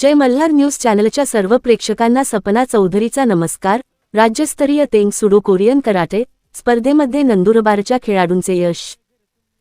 जय Malhar news चॅनलच्या सर्व प्रेक्षकांना सपना चौधरीचा नमस्कार. राज्यस्तरीय तेंग सुडो कोरियन कराटे स्पर्धेमध्ये नंदुरबारच्या खेळाडूंचे यश.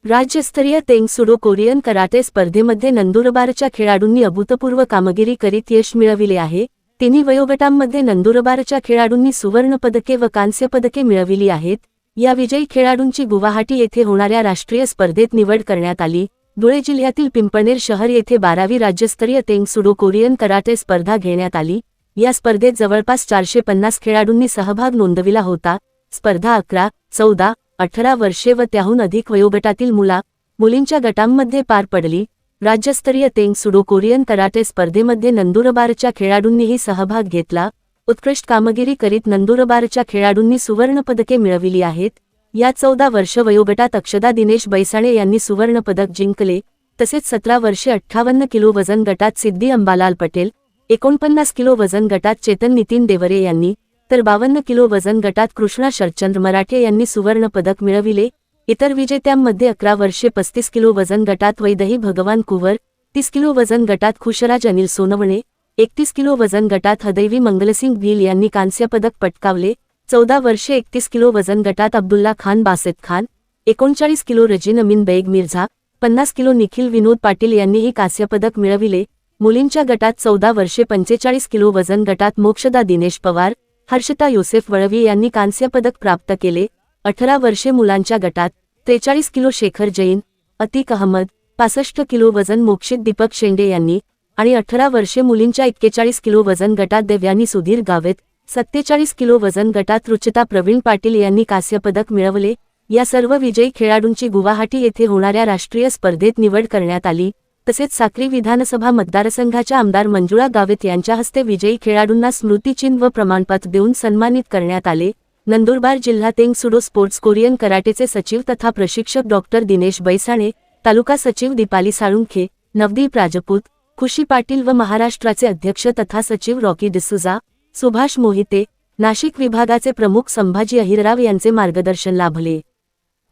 राज्यस्तरीय तेंग सुडो कोरियन कराटे स्पर्धेमध्ये नंदुरबारच्या खेळाडूंनी अभूतपूर्व कामगिरी करीत यश मिळविले आहे. तिन्ही वयोगटांमध्ये नंदुरबारच्या खेळाडूंनी सुवर्णपदके व कांस्य पदके मिळविली आहेत. या विजयी खेळाडूंची गुवाहाटी येथे होणाऱ्या राष्ट्रीय स्पर्धेत निवड करण्यात आली. धुळे जिल्ह्यातील पिंपळनेर शहर येथे बारावी राज्यस्तरीय तेंग सुडो कोरियन कराटे स्पर्धा घेण्यात आली. या स्पर्धेत जवळपास चारशे पन्नास खेळाडूंनी सहभाग नोंदविला होता. स्पर्धा अकरा चौदा अठरा वर्षे व त्याहून अधिक वयोगटातील मुला मुलींच्या गटांमध्ये पार पडली. राज्यस्तरीय तेंग सुडो कोरियन कराटे स्पर्धेमध्ये नंदुरबारच्या खेळाडूंनीही सहभाग घेतला. उत्कृष्ट कामगिरी करीत नंदुरबारच्या खेळाडूंनी सुवर्णपदके मिळविली आहेत. या चौदा वर्ष वयोगटात अक्षदा दिनेश बैसाणे यांनी सुवर्णपदक जिंकले तसेच सतरा वर्षे अठ्ठावन्न किलो वजन गटात सिद्धी अंबालाल पटेल एकोणपन्नास किलो वजन गटात चेतन नितीन देवरे यांनी तर बावन्न किलो वजन गटात कृष्णा शरचंद्र मराठे यांनी सुवर्णपदक मिळविले. इतर विजेत्यांमध्ये अकरा वर्षे पस्तीस किलो वजन गटात वैदही भगवान कुवर तीस किलो वजन गटात खुशराज अनिल सोनवणे एकतीस किलो वजन गटात हदैवी मंगलसिंग भील यांनी कांस्यपदक पटकावले. चौदा वर्षे एकतीस किलो वजन गटात अब्दुल्ला खान बासेत खान एकोणचाळीस किलो रजीन अमीन बैग मिर्झा पन्नास किलो निखिल विनोद पाटील यांनीही कांस्यपदक मिळविले. मुलींच्या गटात चौदा वर्षे पंचेचाळीस किलो वजन गटात मोक्षदा दिनेश पवार हर्षता योसेफ वळवी यांनी कांस्यपदक प्राप्त केले. अठरा वर्षे मुलांच्या गटात त्रेचाळीस किलो शेखर जैन अतिक अहमद पासष्ट किलो वजन मोक्षित दीपक शेंडे यांनी आणि अठरा वर्षे मुलींच्या एक्केचाळीस किलो वजन गटात देव्यानी सुधीर गावेत सत्तेचाळीस किलो वजन गटात रुचिता प्रवीण पाटील यांनी कास्यपदक मिळवले. या सर्व विजयी खेळाडूंची गुवाहाटी येथे होणाऱ्या राष्ट्रीय स्पर्धेत निवड करण्यात आली. तसेच साक्री विधानसभा मतदारसंघाच्या आमदार मंजुळा गावित यांच्या हस्ते विजयी खेळाडूंना स्मृतिचिन्ह व प्रमाणपत्र देऊन सन्मानित करण्यात आले. नंदुरबार जिल्हा तेंगसुडो स्पोर्ट्स कोरियन कराटेचे सचिव तथा प्रशिक्षक डॉक्टर दिनेश बैसाणे तालुका सचिव दीपाली साळुंखे नवदीप राजपूत खुशी पाटील व महाराष्ट्राचे अध्यक्ष तथा सचिव रॉकी डिसुजा सुभाष मोहिते नाशिक विभागाचे प्रमुख संभाजी अहिरराव यांचे मार्गदर्शन लाभले.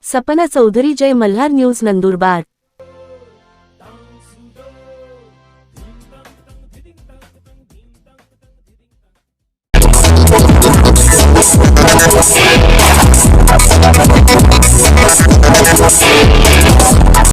सपना चौधरी जय मल्हार न्यूज नंदुरबार.